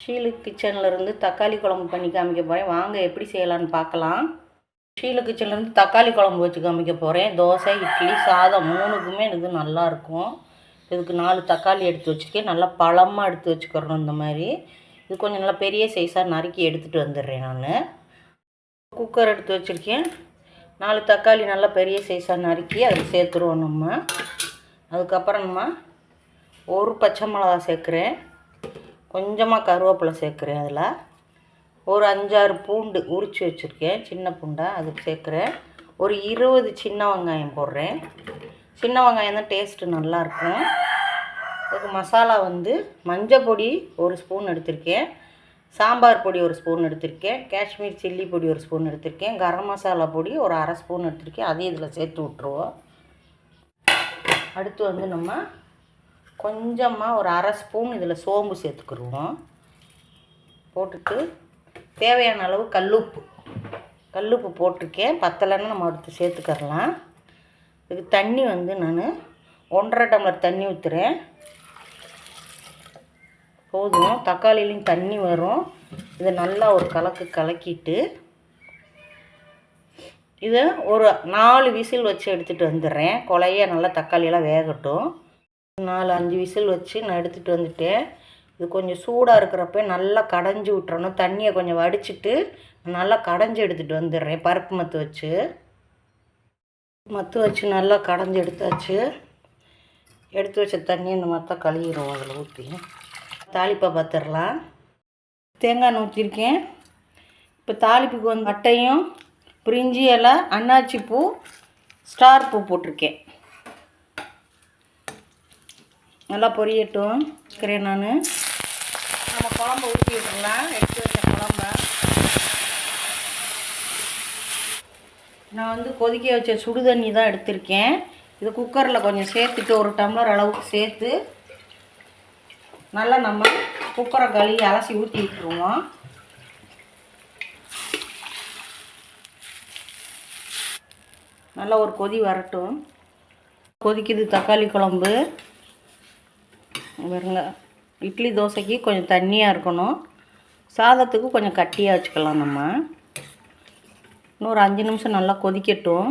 ஷீலு கிச்சனில் இருந்து தக்காளி குழம்பு பண்ணி காமிக்க போகிறேன் வாங்க எப்படி செய்யலான்னு பார்க்கலாம். ஷீலு கிச்சன்லேருந்து தக்காளி குழம்பு வச்சு காமிக்க போகிறேன் தோசை இட்லி சாதம் மூணுக்குமே இது நல்லாயிருக்கும் இதுக்கு நாலு தக்காளி எடுத்து வச்சுருக்கேன். நல்லா பழமாக எடுத்து வச்சுக்கிறணும் இந்த மாதிரி. இது கொஞ்சம் நல்லா பெரிய சைஸாக நறுக்கி எடுத்துகிட்டு வந்துடுறேன் நான். குக்கர் எடுத்து வச்சுருக்கேன். நாலு தக்காளி நல்லா பெரிய சைஸாக நறுக்கி அதில் சேர்த்துருவோம் நம்ம. அதுக்கப்புறமா ஒரு பச்சை மிளகா சேர்க்குறேன். கொஞ்சமாக கருவேப்பிலை சேர்க்குறேன் அதில். ஒரு அஞ்சாறு பூண்டு உரித்து வச்சுருக்கேன் சின்ன பூண்டாக அதுக்கு சேர்க்குறேன். ஒரு இருபது சின்ன வெங்காயம் போடுறேன். சின்ன வெங்காயம் தான் டேஸ்ட்டு நல்லாயிருக்கும். அதுக்கு மசாலா வந்து மஞ்சள் பொடி ஒரு ஸ்பூன் எடுத்திருக்கேன். சாம்பார் பொடி ஒரு ஸ்பூன் எடுத்திருக்கேன். காஷ்மீர் சில்லி பொடி ஒரு ஸ்பூன் எடுத்திருக்கேன். கரம் மசாலா பொடி ஒரு அரை ஸ்பூன் எடுத்திருக்கேன். அதையும் இதில் சேர்த்து விட்ருவோம் அடுத்து வந்து நம்ம கொஞ்சமாக ஒரு அரை ஸ்பூன் இதில் சோம்பு சேர்த்துக்கிடுவோம். போட்டுட்டு தேவையான அளவு கல்லுப்பு. கல்லுப்பு போட்டிருக்கேன். பத்தலைன்னு நம்ம அடுத்து சேர்த்துக்கரலாம் இதுக்கு தண்ணி வந்து நான் ஒன்றரை டம்ளர் தண்ணி ஊற்றுறேன் போதும். தக்காளிலையும் தண்ணி வரும். இதை நல்லா ஒரு கலக்கு கலக்கிட்டு இது ஒரு நாலு விசில் வச்சு எடுத்துகிட்டு வந்துடுறேன். கொலைய நல்லா தக்காளியெல்லாம் வேகட்டும். நாலு அஞ்சு விசில் வச்சு நான் எடுத்துகிட்டு வந்துட்டேன் இது கொஞ்சம் சூடாக இருக்கிறப்ப நல்லா கடைஞ்சி விட்டுறணும். தண்ணியை கொஞ்சம் வடிச்சிட்டு நல்லா கடைஞ்சி எடுத்துகிட்டு வந்துடுறேன். பருப்பு மத்து வச்சு. மத்து வச்சு நல்லா கடைஞ்சி எடுத்தாச்சு. எடுத்து வச்ச தண்ணி இந்த மற்ற கழுவிடுவோம் அதில் ஊற்றி. தாளிப்பை பார்த்துடலாம். தேங்காய் எண்ணெய் ஊற்றிருக்கேன் இப்போ தாளிப்புக்கு வந்து மட்டையும் பிரிஞ்சி இலை அன்னாச்சி பூ ஸ்டார் பூ போட்டிருக்கேன். நல்லா பொரியட்டும் இருக்கிறேன் நான். நம்ம குழம்பு ஊற்றி விட்டுறலாம் எடுத்து வச்ச குழம்ப. நான் வந்து கொதிக்க வச்ச சுடு தண்ணி தான் எடுத்திருக்கேன். இது குக்கரில் கொஞ்சம் சேர்த்துட்டு ஒரு டம்ளர் அளவுக்கு சேர்த்து நல்லா நம்ம குக்கரை கழுவி அலசி ஊற்றி விட்டுருவோம். நல்லா ஒரு கொதி வரட்டும். கொதிக்குது தக்காளி குழம்பு. பாருங்க இட்லி தோசைக்கு கொஞ்சம் தண்ணியாக இருக்கணும். சாதத்துக்கு கொஞ்சம் கட்டியாக வச்சுக்கலாம் நம்ம. இன்னொரு அஞ்சு நிமிஷம் நல்லா கொதிக்கட்டும்.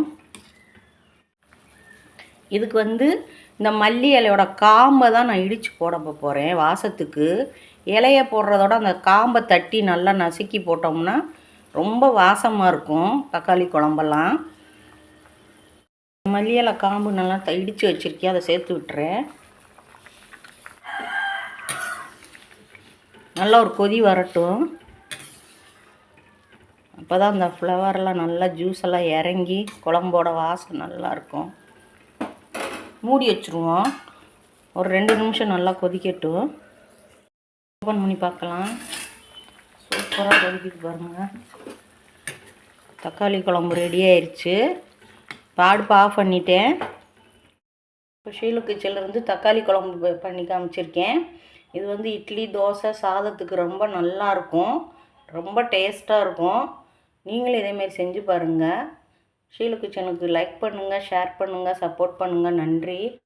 இதுக்கு வந்து இந்த மல்லி இலையோட காம்பை தான் நான் இடித்து போட போகிறேன் வாசத்துக்கு. இலையை போடுறதோட அந்த காம்பை தட்டி நல்லா நசுக்கி போட்டோம்னா ரொம்ப வாசமாக இருக்கும் தக்காளி குழம்பெல்லாம். மல்லி காம்பு நல்லா த இடித்து வச்சுருக்கேன் அதை சேர்த்து விட்டுறேன். நல்லா ஒரு கொதி வரட்டும். அப்போ தான் அந்த ஃப்ளவர்லாம் நல்லா ஜூஸ் எல்லாம் இறங்கி குழம்போட வாசம் நல்லாயிருக்கும் மூடி வச்சுருவோம். ஒரு ரெண்டு நிமிஷம் நல்லா கொதிக்கட்டும். ஓப்பன் பண்ணி பார்க்கலாம். சூப்பராக கொதிக்கிட்டு பாருங்கள் தக்காளி குழம்பு ரெடி ஆயிடுச்சு அடுப்பு ஆஃப் பண்ணிட்டேன். இப்போ ஷீலு கிச்சன்லேருந்து தக்காளி குழம்பு பண்ணி காமிச்சிருக்கேன். இது வந்து இட்லி தோசை சாதத்துக்கு ரொம்ப நல்லா இருக்கும். ரொம்ப டேஸ்ட்டாக இருக்கும். நீங்களும் இதேமாரி செஞ்சு பாருங்கள் ஷீலு கிச்சனுக்கு லைக் பண்ணுங்கள் ஷேர் பண்ணுங்கள் சப்போர்ட் பண்ணுங்கள் நன்றி.